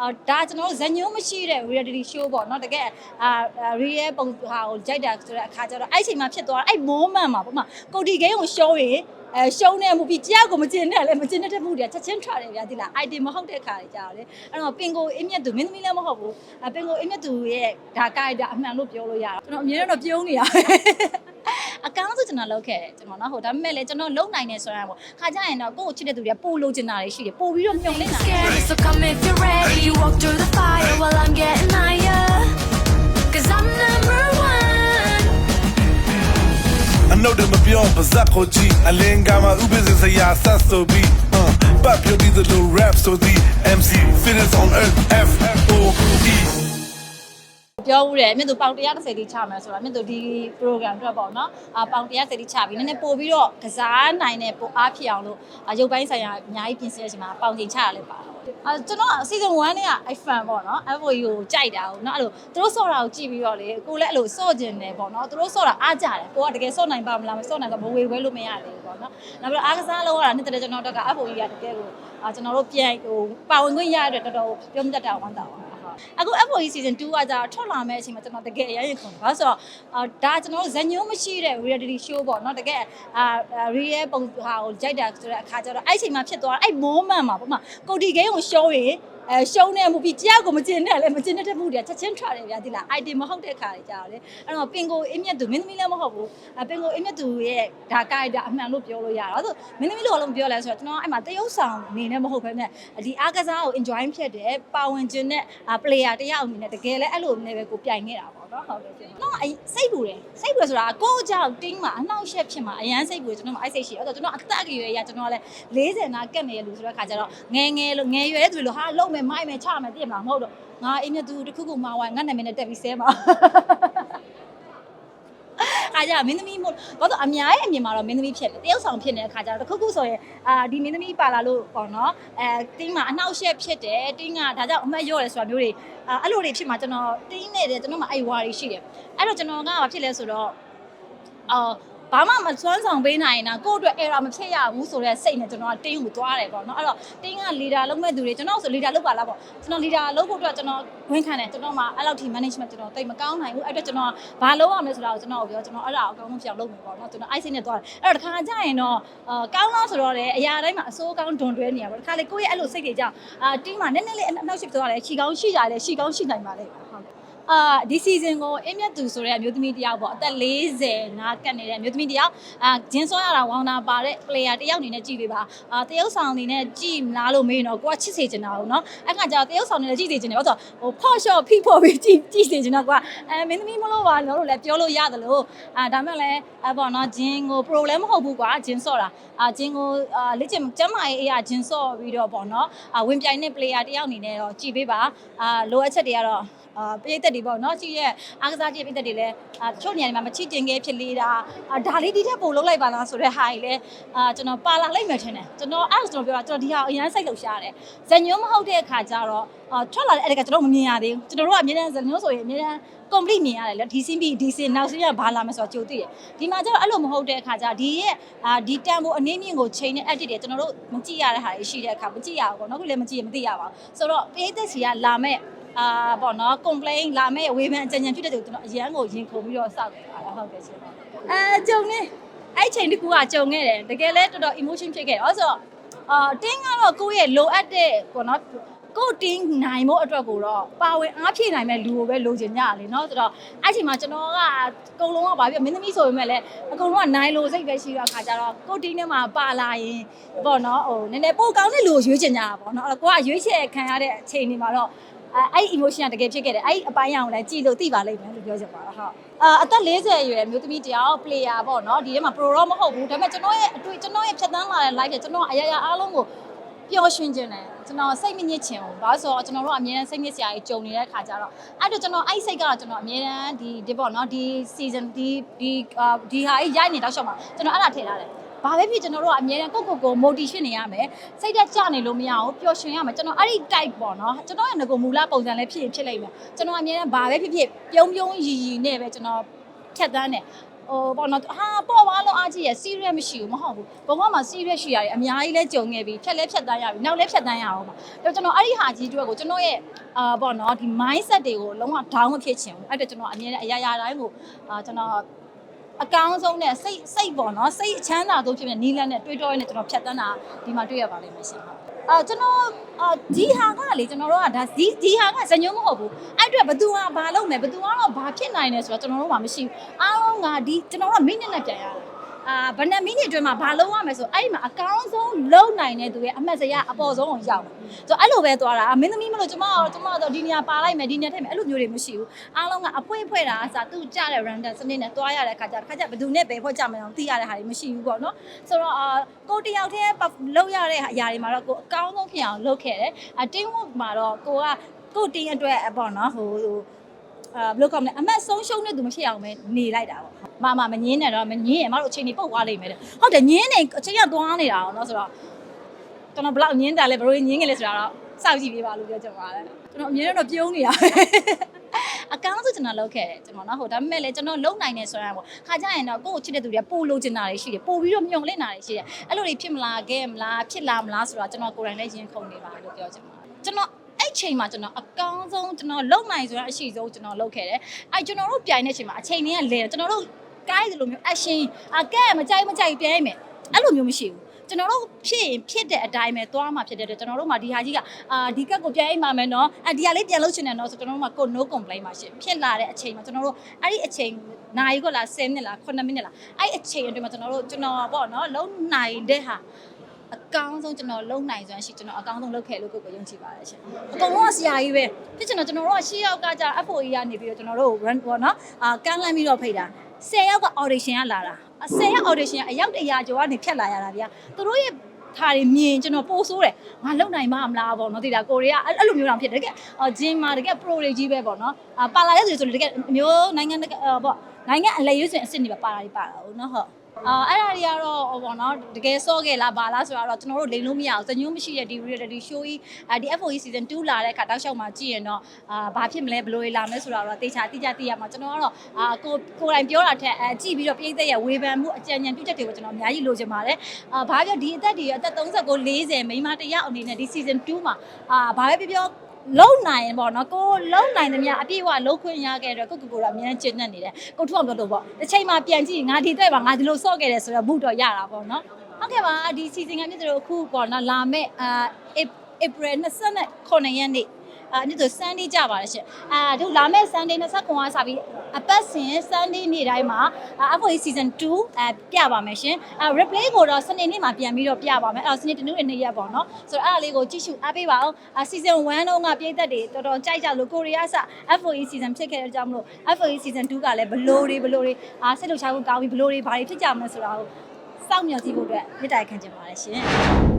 အာဒါကျွန်တော်တို့ဇညုံမရှိတဲ့ reality show ပေါ့နော်တကယ်အာ real ပုံဟာကိုကြိုက်တာဆိုတဲ့အခါကျတော့အဲ့ချိန်မှာဖြစ်သွားတာအဲ့ moment မှာပေါ့မှာကိုတီဂိမ်းကိုရှုံးရင်အဲရှုံးနေမှုပြီးကြောက်ကိုမကျင်နဲ့လေမကျင်တဲ့မှုတွေကချက်ချင်းထွက်တယ်ဗျာဒီလား item မဟုတ်တဲ့ခါတွေကြာတယ်လေအဲ့တော့ပင်ကိုအင်းမြတ်သူမင်းသမီးလည်းမဟုတ်ဘူးအပင်ကိုအင်းမြတ်သူရဲ့ဒါကာရက်တာအမှန်လို့ပြောလို့ရတာကျွန်တော်အမြဲတမ်းတော့ပြုံးနေရပဲအ ကောင်းဆုံးကျွန်တော်လုပ်ခဲ့တယ်ကျွန်တော်နော်ဟုတ်ဒါပေမဲ့လည်းကျွန်တော်လုံနိုင်နေဆိုတာပေါ့ခါကြရင်တော့ကိုယ့်ကိုချစ်တဲ့သူတွေကပို့လို့ချင်တာတွေရှိတယ်ပို့ပြီးတော့မြုံနေတာ Scary, so come if you're ready. You walk through the fire while I'm getting higher. Cause I'm number one. အနှုတ်တွေမပြောပါဇက်ကိုကြည့်အလင်းကမှဥပဒေစရာဆက်ဆိုပြီးပတ်ပြပြီးတဲ့ rap so the MC fitness on earth F O E ပြောဦးတယ်မြင့်သူပေါင်130တိချမယ်ဆိုတာမြင့်သူဒီ program အတွက်ပေါ့နော်အာပေါင်130တိချပြီးနည်းနည်းပို့ပြီးတော့ကစားနိုင်တဲ့ပို့အားဖြစ်အောင်လို့အာရုပ်ပိုင်းဆိုင်ရာအများကြီးပြင်ဆင်ရချိန်မှာပေါင်ချိန်ချရလဲပါတော့အာကျွန်တော် season 1နဲ့က i fan ပေါ့နော် FOE ကိုကြိုက်တာကိုနော်အဲ့လိုသူတို့ဆော့တာကိုကြည့်ပြီးတော့လေကိုလည်းအဲ့လိုဆော့ကျင်တယ်ပေါ့နော်သူတို့ဆော့တာအားကြတယ်ကိုကတကယ်ဆော့နိုင်ပါမလားမဆော့နိုင်တော့ဘဝေခွဲလို့မရသေးဘူးပေါ့နော်နောက်ပြီးတော့အားကစားလောက်ရတာနှစ်တည်းကျွန်တော်တို့က FOE ကတကယ်ကိုအာကျွန်တော်တို့ပြန်ဟိုပါဝင်ခွင့်ရတဲ့တော်တော်ပြုံးတတ်တာဝမ်းသာပါဟုတ် အခု FOE season 2ကကြာထွက်လာမယ့်အချိန်မှာကျွန်တော်တကယ်အရင်ရင်ခုန်ဘာလို့ဆိုတော့အာဒါကျွန်တော်တို့ဇညုံမရှိတဲ့ reality show ပေါ့နော်တကယ်အာ real ပုံဟာကိုကြိုက်တာဆိုတဲ့အခါကျတော့အဲ့အချိန်မှာဖြစ်သွားတာအဲ့ moment မှာပေါ့မှာကိုတီဂိမ်းကိုရှုံးရင် အဲရှုံးနေမှုပြီးကြောက်ကိုမကျင်နဲ့လေမကျင်တဲ့မှုတွေကချက်ချင်းထွက်တယ်ဗျာဒီလား item မဟုတ်တဲ့ခါတွေကြာတယ်အဲ့တော့ပင်ကိုအင်းမြတ်သူမင်းသမီးလည်းမဟုတ်ဘူးအပင်ကိုအင်းမြတ်သူရဲ့ဒါကာရက်တာအမှန်လို့ပြောလို့ရတာဆိုမင်းသမီးလို့လည်းမပြောလဲဆိုတော့ကျွန်တော်အဲ့မှာတရုပ်ဆောင်အနေနဲ့မဟုတ်ဘဲနဲ့ဒီအားကစားကို enjoy ဖြစ်တယ်ပါဝင်ခြင်းနဲ့ player တယောက်အနေနဲ့တကယ်လည်းအဲ့လိုနဲ့ပဲကိုပြိုင်နေတာပေါ့နော်ဟုတ်တယ်ရှင်။တော့အစိတ်ပူတယ်စိတ်ပူတယ်ဆိုတာကိုယ့်ကြောင့်တင်းမှာအနှောက်အယှက်ဖြစ်မှာအရန်စိတ်ပူတယ်ကျွန်တော်မအဲ့စိတ်ရှိအဲ့တော့ကျွန်တော်အသက်အရွယ်ရကျွန်တော်ကလည်း40နာကက်နေရလို့ဆိုတဲ့ခါကျတော့ငယ်ငယ်လို့ငယ်ရွယ်တဲ့သူတွေလို့ဟာလုံမယ်မိုက်မယ်ချမယ်သိရမလားမဟုတ်တော့ငါအင်းမြတ်သူတစ်ခုခုမှာဝိုင်းငါနာမည်နဲ့တက်ပြီးဆဲမှာအားကြမင်းသမီးမို့ဘာလို့အများရဲ့အမြင်မှာတော့မင်းသမီးဖြစ်တယ်တယောက်ဆောင်ဖြစ်နေတဲ့ခါကျတော့တစ်ခုခုဆိုရင်အာဒီမင်းသမီးပါလာလို့ပေါ့နော်အဲတင်းမှာအနှောက်အယှက်ဖြစ်တယ်တင်းကဒါကြောင့်အမတ်ရော့တယ်ဆိုတာမျိုးတွေအာအဲ့လိုတွေဖြစ်မှာကျွန်တော်တင်းနေတယ်ကျွန်တော်မှအဲ့ဝါတွေရှိတယ်အဲ့တော့ကျွန်တော်ကဘာဖြစ်လဲဆိုတော့အာ ဘာမှမစွမ်းဆောင်ပေးနိုင်ရင်တော့ကိုယ့်အတွက် error မဖြစ်ရဘူးဆိုတော့စိတ်နဲ့ကျွန်တော်ကတင်းကိုသွားတယ်ပေါ့နော်အဲ့တော့တင်းက leader လုပ်မဲ့သူတွေကျွန်တော်ဆို leader လုပ်ပါလားပေါ့ကျွန်တော် leader လုပ်ဖို့အတွက်ကျွန်တော်ဝင်ခံတယ်ကျွန်တော်မှအဲ့လောက်ထိ management ကျွန်တော်တိတ်မကောင်းနိုင်ဘူးအဲ့အတွက်ကျွန်တော်ဘာလုပ်ရမလဲဆိုတာကိုကျွန်တော်ပြောကျွန်တော်အဲ့ဒါအကောင်းဆုံးပြောင်းလုပ်မယ်ပေါ့နော်ကျွန်တော် ice နဲ့သွားတယ်အဲ့တော့တစ်ခါကျရင်တော့အာကောင်းလားဆိုတော့လေအရာတိုင်းမှာအစိုးကောင်းဒွန်တွဲနေရပါတစ်ခါလေကိုယ့်ရဲ့အဲ့လိုစိတ်တွေကြောင့်အာတင်းမှာနည်းနည်းလေးအနောက်ရှိသွားတယ်ခြီကောင်းရှိကြတယ်ခြီကောင်းရှိနိုင်ပါလေဟုတ်ကဲ့ အာဒီ season ကိုအင်းမြတ်သူဆိုတဲ့အမျိုးသမီးတစ်ယောက်ပေါ့အသက်40နာကတ်နေတဲ့အမျိုးသမီးတစ်ယောက်အာဂျင်းစောရတာဝေါင်းနာပါတဲ့ player တစ်ယောက်အနေနဲ့ကြည့်ပေးပါအာတရုပ်ဆောင်အနေနဲ့ကြည့်မလားလို့မေးရင်တော့ကိုကချစ်စေချင်တာဟုတ်နော်အဲ့ခါကျတော့တရုပ်ဆောင်အနေနဲ့ကြည့်စေချင်တယ်ဟုတ်ဆိုဟိုဖော့ရှော့ဖိဖို့ပြီးကြည့်ကြည့်စေချင်တော့ကိုကအဲမင်းသမီးမလို့ပါလို့လည်းပြောလို့ရတယ်လို့အာဒါမှလည်းအပေါ့နော်ဂျင်းကို problem မဟုတ်ဘူးကွာဂျင်းစော့တာအာဂျင်းကိုအာလက်ကျင်ကျမရဲ့အေးအဂျင်းစော့ပြီးတော့ပေါ့နော်အာဝင်ပြိုင်တဲ့ player တစ်ယောက်အနေနဲ့တော့ကြည့်ပေးပါအာလိုအပ်ချက်တွေကတော့အာ ပိတ်သက်တွေပေါ့နော်ကြည့်ရဲ့အားကစားကြည့်ပိတ်သက်တွေလည်းအာတချို့နေရာတွေမှာမချစ်ကျင်ခဲ့ဖြစ်လေးတာအာဒါလေးဒီထက်ပိုလုပ်လိုက်ပါလားဆိုတဲ့ဟာကြီးလည်းအာကျွန်တော်ပါလာလိုက်မယ်ထင်တယ်ကျွန်တော်အဲ့ဒါကျွန်တော်ပြောတာကျွန်တော်ဒီဟာအရင်စိတ်လှုပ်ရှားတယ်ဇညုံမဟုတ်တဲ့အခါကျတော့အာထွက်လာတဲ့အဲ့ဒါကကျွန်တော်မမြင်ရသေးဘူးကျွန်တော်တို့ကအမြဲတမ်းဇညုံဆိုရင်အမြဲတမ်း complete မြင်ရတယ်လေဒီစင်းပြီးဒီစင်းနောက်စင်းကဘာလာမလဲဆိုတော့ကြိုသိတယ်ဒီမှာကျတော့အဲ့လိုမဟုတ်တဲ့အခါကျဒီရဲ့အာဒီတန်ဖိုးအနည်းမြင့်ကိုချိန်တဲ့ edit တွေကျွန်တော်တို့မကြည့်ရတဲ့ဟာတွေရှိတဲ့အခါမကြည့်ရဘူးပေါ့နော်ခုလည်းမကြည့်ရမသိရပါဘူးဆိုတော့ပိတ်သက်စီကလာမဲ့ အာပေါ့နော် complain လာမဲ့ဝေဖန်အကြံဉာဏ်ဖြစ်တဲ့သူကျွန်တော်အရန်ကိုရင်ခုန်ပြီးတော့စောက်တယ်အားဟုတ်ကဲ့ရှင်အဲကြုံနေအဲ့ချိန်တကူကကြုံခဲ့တယ်တကယ်လဲတော်တော် emotion ဖြစ်ခဲ့တယ်အဲ့ဆိုတော့အာတင်းကတော့ကိုယ့်ရဲ့လိုအပ်တဲ့ပေါ့နော်ကိုယ်တင်းနိုင်ဖို့အတွက်ကိုတော့ပါဝင်အားဖြည့်နိုင်မဲ့လူကိုပဲလိုချင်ကြလေเนาะဆိုတော့အဲ့ချိန်မှာကျွန်တော်ကအကုန်လုံးကဗာပြမင်းသမီးဆိုပေမဲ့လည်းအကုန်လုံးကနိုင်လို့စိတ်ပဲရှိတော့အခါကျတော့ကိုယ်တင်းထဲမှာပါလာရင်ပေါ့နော်ဟိုနည်းနည်းပိုကောင်းတဲ့လူကိုရွေးချင်ကြတာပေါ့နော်အဲ့တော့ကိုကရွေးချယ်ခံရတဲ့အချိန်တွေမှာတော့ အဲအဲ့ emotion ကတကယ်ဖြစ်ခဲ့တယ်အဲ့ဒီအပိုင်းအောင်လည်းကြည်လို့သိပါလိမ့်မယ်လို့ပြောချင်ပါတော့ဟုတ်အာအသက်40အရွယ်မျိုးသမီးတယောက် player ပေါ့နော်ဒီထဲမှာ pro တော့မဟုတ်ဘူးဒါပေမဲ့ကျွန်တော်ရဲ့အတွေ့ကျွန်တော်ရဲ့ဖြတ်သန်းလာတဲ့ life တွေကျွန်တော်အရာရာအားလုံးကိုပျော်ရွှင်ခြင်းတယ်ကျွန်တော်စိတ်မညစ်ချင်ဘူးဘာလို့ဆိုတော့ကျွန်တော်တို့ကအများအားစိတ်ညစ်စရာကြီးကြုံနေတဲ့ခါကျတော့အဲ့တော့ကျွန်တော်အဲ့စိတ်ကတော့ကျွန်တော်အများအားဒီဒီပေါ့နော်ဒီ season ဒီဒီအာဒီဟာကြီးရိုက်နေတော့ရှော့မှာကျွန်တော်အဲ့ဒါထည့်ထားတယ် ဘာပဲဖြစ်ကျွန်တော်တို့ကအများနဲ့ကိုယ့်ကိုယ်ကို motivation နေရမယ်စိတ်သက်ကြနေလို့မရဘူးပျော်ရွှင်ရမယ်ကျွန်တော်အဲ့ဒီ type ပေါ့နော်ကျွန်တော်ရဲ့ငကိုမူလပုံစံလည်းဖြစ်ရင်ဖြစ်လိမ့်မယ်ကျွန်တော်အများနဲ့ဘာပဲဖြစ်ဖြစ်ပြုံးပြုံးရီရီနဲ့ပဲကျွန်တော်ဖြတ်သန်းတယ်ဟိုပေါ့နော်ဟာပေါ့ပါလို့အားကြီးရ serious မရှိဘူးမဟုတ်ဘူးဘုံကမှာ serious ရှိရတယ်အများကြီးလဲကြုံခဲ့ပြီဖြတ်လဲဖြတ်တန်းရပြီနောက်လဲဖြတ်တန်းရအောင်ပါဒါကျွန်တော်အဲ့ဒီဟာကြီးအတွက်ကိုကျွန်တော်ရဲ့အာပေါ့နော်ဒီ mindset တွေကိုလုံးဝ down မဖြစ်ချင်ဘူးအဲ့ဒါကျွန်တော်အမြဲတမ်းအရာရာတိုင်းကိုအာကျွန်တော် အကောင်းဆုံးနဲ့စိတ်စိတ်ပေါ့နော်စိတ်အချမ်းသာဆုံးဖြစ်တဲ့နီလန်းနဲ့တွေးတောရင်းနဲ့ကျွန်တော်ဖြတ်တန်းတာဒီမှာတွေ့ရပါလိမ့်မယ်ရှင်ဟုတ်အာကျွန်တော်အာဒီဟာကလေကျွန်တော်တို့ကဒါဒီဒီဟာကဇညုံမဟုတ်ဘူးအဲ့အတွက်ဘသူကဘာလုပ်မယ်ဘသူကတော့ဘာဖြစ်နိုင်လဲဆိုတော့ကျွန်တော်တို့မှမရှိဘူးအားလုံးကဒီကျွန်တော်တို့ကမိနစ်နဲ့ပြန်ရတယ် အာဘယ်နှမိနစ်အတွင်းမှာဘာလုပ်ရမလဲဆိုအဲ့ဒီမှာအကောင်းဆုံးလုပ်နိုင်တဲ့သူရဲ့အမှတ်စရအပေါ်ဆုံးကိုရောက်တယ်ဆိုတော့အဲ့လိုပဲသွားတာမင်းသမီးမလို့ကျွန်မကတော့ကျွန်မကတော့ဒီနေရာပါလိုက်မယ်ဒီနေရာထည့်မယ်အဲ့လိုမျိုးတွေမရှိဘူးအားလုံးကအဖွဲဖွဲတာအစားသူကြတဲ့ random စနစ်နဲ့သွားရတဲ့ခါကျတစ်ခါကျဘယ်သူနဲ့ဘယ်ဖွဲ့ကြမယ်အောင်သိရတဲ့ဟာတွေမရှိဘူးပေါ့နော်ဆိုတော့အာကိုတယောက်တည်းလုပ်ရတဲ့အရာတွေမှာတော့ကိုအကောင်းဆုံးဖြစ်အောင်လုပ်ခဲ့တယ်အ team work မှာတော့ကိုကကို team အတွက်ပေါ့နော်ဟိုဟိုအာဘယ်လိုကောမလဲအမတ်ဆုံးရှုံးတဲ့သူမရှိအောင်ပဲနေလိုက်တာပေါ့ မမမငင်းနဲ့တော့မငင်းရင်မတို့အချိန်ကြီးပုတ်သွားလိမ့်မယ်တဲ့ဟုတ်တယ်ငင်းနေအချိန်ကသွားနေတာအောင်နော်ဆိုတော့ကျွန်တော်ဘယ်လောက်ငင်းတာလဲဘယ်လိုငင်းခဲ့လဲဆိုတာတော့စောင့်ကြည့်ပေးပါလို့ပြောချင်ပါတယ်ကျွန်တော်အမြဲတမ်းတော့ပြုံးနေတာအကောင်းဆုံးကျွန်တော်လုပ်ခဲ့တယ်ကျွန်တော်နော်ဟိုဒါပေမဲ့လည်းကျွန်တော်လုံနိုင်နေဆိုရင်ပေါ့ခါကြရင်တော့ကိုယ့်ကိုချစ်တဲ့သူတွေကပို့လို့ချင်တာတွေရှိတယ်ပို့ပြီးတော့မျှော်လင့်တာတွေရှိတယ်အဲ့လိုတွေဖြစ်မလားခဲ့မလားဖြစ်လာမလားဆိုတော့ကျွန်တော်ကိုယ်တိုင်လည်းရင်ခုန်နေပါလို့ပြောချင်ပါတယ်ကျွန်တော်အဲ့ချိန်မှာကျွန်တော်အကောင်းဆုံးကျွန်တော်လုံနိုင်ဆိုတာအရှိဆုံးကျွန်တော်လုပ်ခဲ့တယ်အဲ့ကျွန်တော်တို့ပြိုင်တဲ့အချိန်မှာအချိန်တွေကလဲတယ်ကျွန်တော်တို့ ကိုင်းတယ်လို့မျိုး action အကဲမကြိုက်မကြိုက်ပြိုင်မယ်အဲ့လိုမျိုးမရှိဘူးကျွန်တော်တို့ဖြစ်ရင်ဖြစ်တဲ့အတိုင်းပဲသွားမှာဖြစ်တဲ့အတွက်ကျွန်တော်တို့မှာဒီဟာကြီးကအာဒီကက်ကိုပြန်အိမ်ပါမယ်နော်အဒီဟာလေးပြန်လုပ်ချင်တယ်နော်ဆိုကျွန်တော်တို့မှာကို no complaint ပါရှင်ဖြစ်လာတဲ့အချိန်မှာကျွန်တော်တို့အဲ့ဒီအချိန်နိုင်ခွက်လား10မိနစ်လား9မိနစ်လားအဲ့အချိန်အတွင်းမှာကျွန်တော်တို့ကျွန်တော်ပေါ့နော်လုံနိုင်တဲ့ဟာအကောင်းဆုံးကျွန်တော်လုံနိုင်စွမ်းရှိကျွန်တော်အကောင်းဆုံးလုပ်ခဲ့လို့ကိုယ်ကိုယုံကြည်ပါတယ်ရှင်အကုန်လုံးကဆရာကြီးပဲဖြစ်ကျွန်တော်ကျွန်တော်တို့ကရှေ့ယောက်ကကြာ FOE ကနေပြီးတော့ကျွန်တော်တို့ run ပေါ့နော်အာကန်းလန်းပြီးတော့ဖိတ်တာ 10ယောက်က audition ကလာတာ10ယောက် audition ကအယောက်100ကျော်ကနေဖြတ်လာရတာဗျာသူတို့ရဲ့ခါတွေမြင်ကျွန်တော်ပို့ဆိုးတယ်ငါလုံနိုင်မှာမလားပေါ့နော်ဒီတာကိုရီးယားအဲ့လိုမျိုးတောင်ဖြစ်တယ်တကယ်အော်ဂျင်းမာတကယ် pro တွေကြီးပဲပေါ့နော်အာပါလာရဲဆိုဆိုတကယ်မျိုးနိုင်ငံတကာပေါ့နိုင်ငံအလဲရွေးဆိုရင်အစ်စ်နေပါပါလာတွေပါတာဟုတ်နော်ဟုတ် အာအဲ့ဒါတွေကတော့ဟိုပေါ့နော်တကယ်စောခဲ့လားဘာလားဆိုတော့ကျွန်တော်တို့လိန်လို့မရအောင်ဇညွှန်းမရှိတဲ့ဒီ reality show ကြီးအာဒီ FOE season 2လာတဲ့ခါတောက်လျှောက်မှာကြည့်ရင်တော့အာဘာဖြစ်မလဲဘယ်လိုလာမလဲဆိုတော့တေချာတိကျသိရမှာကျွန်တော်ကတော့အာကိုကိုယ်တိုင်ပြောတာထက်အဲကြည့်ပြီးတော့ပြည်သက်ရဲ့ဝေဖန်မှုအကြံဉာဏ်ပြုချက်တွေကိုကျွန်တော်အများကြီးလိုချင်ပါတယ်အာဘာပြောဒီအသက်တွေအသက်39 40မိန်းမတစ်ယောက်အနေနဲ့ဒီ season 2မှာအာဘာပဲပြောပြော လုံနိုင်ပေါ့နော်ကိုလုံနိုင်သမျှအပြည့်အဝလုံခွင့်ရခဲ့တဲ့ကိုကိုကိုကအများကြီးကျင့်တတ်နေတယ်ကိုထုအောင်ပြောလို့ပေါ့တစ်ချိန်မှာပြန်ကြည့်ငါဒီတဲ့ပါငါဒီလိုဆော့ခဲ့တယ်ဆိုတော့ဘုတော့ရတာပေါ့နော်ဟုတ်ကဲ့ပါဒီ season ကနေ့တို့အခုပေါ့နော်လာမဲ့အာ April 29ရက်နေ့ အာနေ့ဆို Sunday ကြပါလားရှင်အာတို့လာမဲ့ Sunday 29ကစပြီးအပတ်စဉ် Sunday နေ့တိုင်းမှာ FOE season 2အဲပြပါမယ်ရှင်အာ replay ကိုတော့စနေနေ့မှာပြန်ပြီးတော့ပြပါမယ်အဲ့တော့စနေတနင်္ဂနွေနေ့ရက်ပေါ့နော်ဆိုတော့အဲ့ဒါလေးကိုကြည့်ရှုအားပေးပါအောင်အာ season 1တုန်းကပြည်သက်တွေတော်တော်ကြိုက်ကြလို့ကိုရီးယားစ FOE season ဖြစ်ခဲ့တဲ့ကြောင့်မလို့ FOE season 2ကလည်းဘလို့တွေဘလို့တွေအာစိတ်လှုပ်ရှားမှုကောင်းပြီးဘလို့တွေဘာတွေဖြစ်ကြမလဲဆိုတာကိုစောင့်မျှော်ကြည့်ဖို့အတွက်မြစ်တိုင်ခံချင်ပါတယ်ရှင်